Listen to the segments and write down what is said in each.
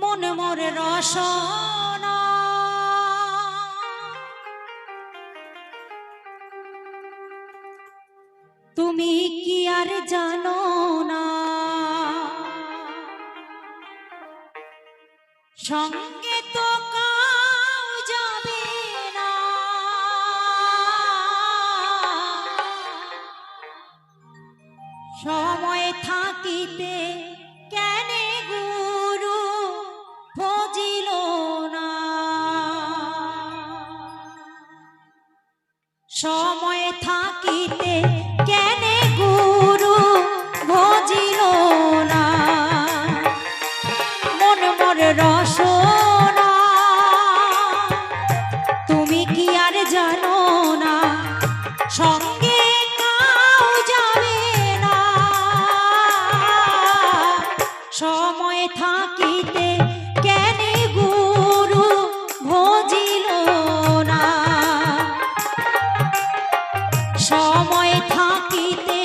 মন মোর রসনা। তুমি কি আর জানো না? সঙ্গে তো যাবে সময় থাকিতে সময় থাকিতে কেনে গুরু ভজিল না? মন মর রসনা, তুমি কি আর জানো না? সঙ্গে কাউ যাবে না। সময় থাকিতে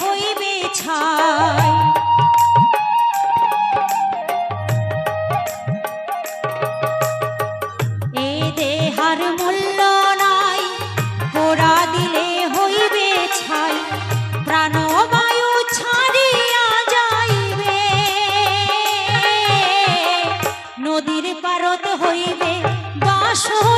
হইবে ছাই। এ দেহার মূল্য নাই, পোড়া দিলে হইবে ছাই। প্রাণবায়ু ছাড়িয়া যাইবে। নদীর পারত হইবে বাসরন্তি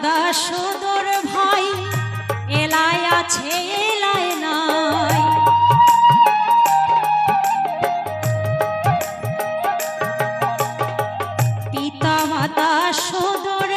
পিতা মাতা সদর ভাই এলায় আছে নাই। পিতা মাতা সদর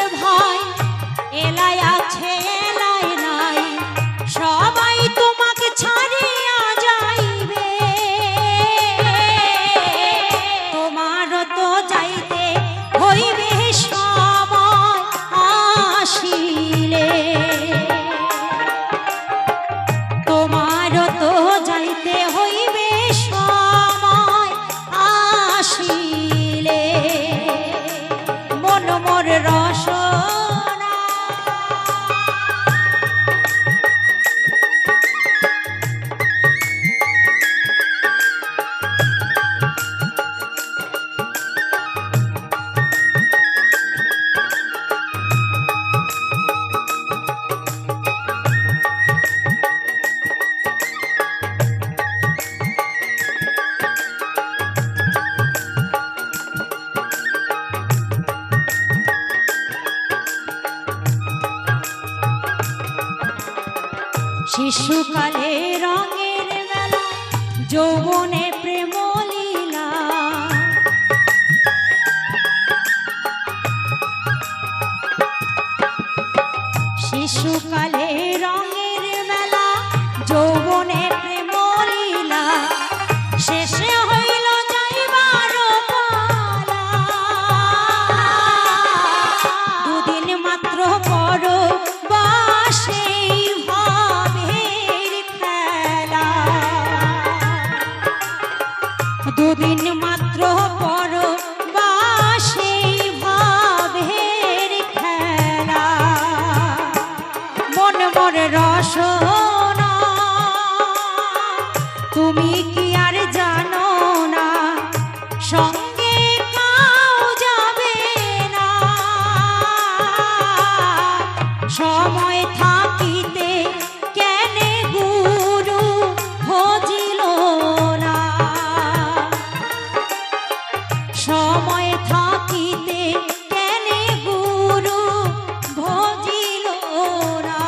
শিশুকালে রঙের মেলা যৌবনে প্রেম লীলা। শিশুকালে সঙ্গে সময় থাকিতে কেন গুরু খোঁজিল না? সময় থাকিতে কেন গুরু ভজিল না?